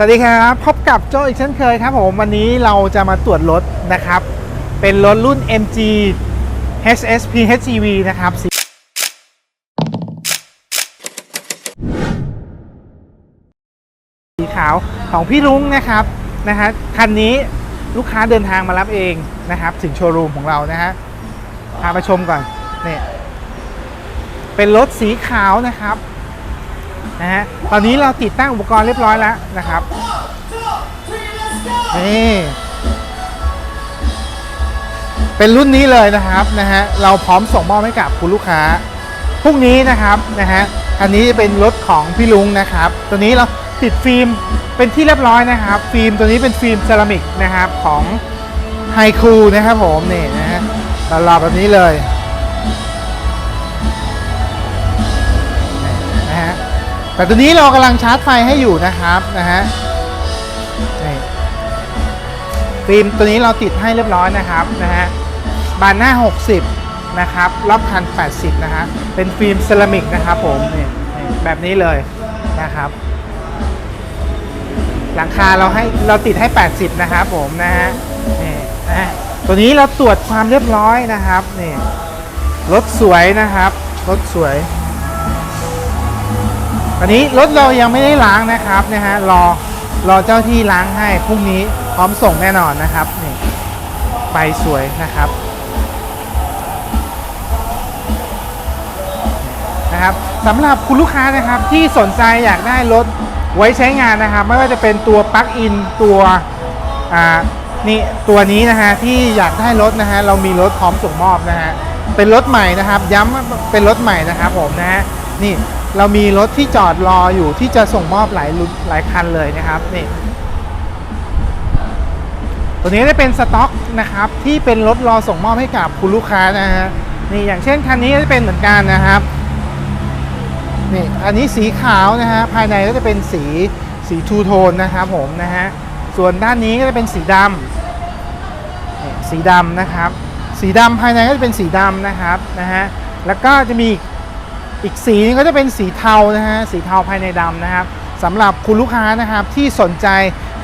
สวัสดีครับพบกับโจอีกเช่นเคยครับผมวันนี้เราจะมาตรวจรถนะครับ เป็นรถรุ่น MG HS PHEV นะครับสีสีขาวของพี่รุ้งนะครับนะฮะคันนี้ลูกค้าเดินทางมารับเองนะครับ ถึงโชว์รูมของเรานะฮะพามาชมก่อนเนี่ยเป็นรถสีขาวนะครับ นะฮะตอนนี้เราติดตั้งอุปกรณ์เรียบร้อยแล้วนะครับนี่เป็นรุ่นนี้เลยนะครับนะฮะเราพร้อมส่งมอบให้กับคุณลูกค้าพรุ่งนี้นะครับนะฮะอันนี้เป็นรถของพี่ลุงนะครับ ตัวนี้เราติดฟิล์มเป็นที่เรียบร้อยนะครับ ฟิล์มตัวนี้เป็นฟิล์มเซรามิกนะครับของไฮคูนะครับผมนี่นะฮะหล่อแบบนี้เลย แต่ตัวนี้เรากำลังชาร์จไฟให้อยู่นะครับนะฮะฟิล์มตัวนี้เราติดให้เรียบร้อยนะครับนะฮะบานหน้า 60 นะครับรอบคัน80นะฮะเป็นฟิล์มเซรามิกนะครับผมนี่แบบนี้เลยนะครับ หลังคาเราให้เราติดให้ 80 นะครับผมนะฮะนี่นะฮะตัวนี้เราตรวจความเรียบร้อยนะครับนี่รถสวยนะครับรถสวย อันนี้รถเรายังไม่ได้ล้างนะครับนะฮะรอรอเจ้าที่ล้างให้พรุ่งนี้พร้อมส่งแน่นอนนะครับนี่ไปสวยนะครับนะครับสำหรับคุณลูกค้านะครับที่สนใจอยากได้รถไว้ใช้งานนะครับ ไม่ว่าจะเป็นตัวปลั๊กอินตัวอ่านี่ตัวนี้นะฮะที่อยากได้รถนะฮะเรามีรถพร้อมส่งมอบนะฮะเป็นรถใหม่นะครับ ย้ำว่าเป็นรถใหม่นะครับผมนะฮะนี่ เรามีรถที่จอดรออยู่ที่จะส่งมอบหลายรุ่นหลายคันเลยนะครับนี่ตัวนี้ได้เป็นสต็อกนะครับที่เป็นรถรอส่งมอบให้กับคุณลูกค้านะฮะนี่อย่างเช่นคันนี้ก็จะเป็นเหมือนกันนะครับนี่อันนี้สีขาวนะฮะภายในก็จะเป็นสีสีทูโทนนะครับผมนะฮะส่วนด้านนี้ก็จะเป็นสีดำสีดำนะครับ สีดำภายในก็จะเป็นสีดำนะครับนะฮะแล้วก็จะมีอีก อีกสีนึงก็จะเป็นสีเทานะฮะสีเทาภายในดำนะครับสำหรับคุณลูกค้านะครับที่สนใจ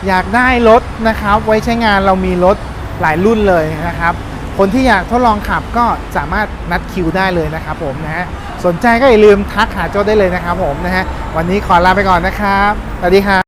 อยากได้รถนะครับ ไว้ใช้งานเรามีรถหลายรุ่นเลยนะครับ คนที่อยากทดลองขับก็สามารถนัดคิวได้เลยนะครับผมนะฮะสนใจก็อย่าลืมทักหาโจ้ได้เลยนะครับผมนะฮะวันนี้ขอลาไปก่อนนะครับสวัสดีครับ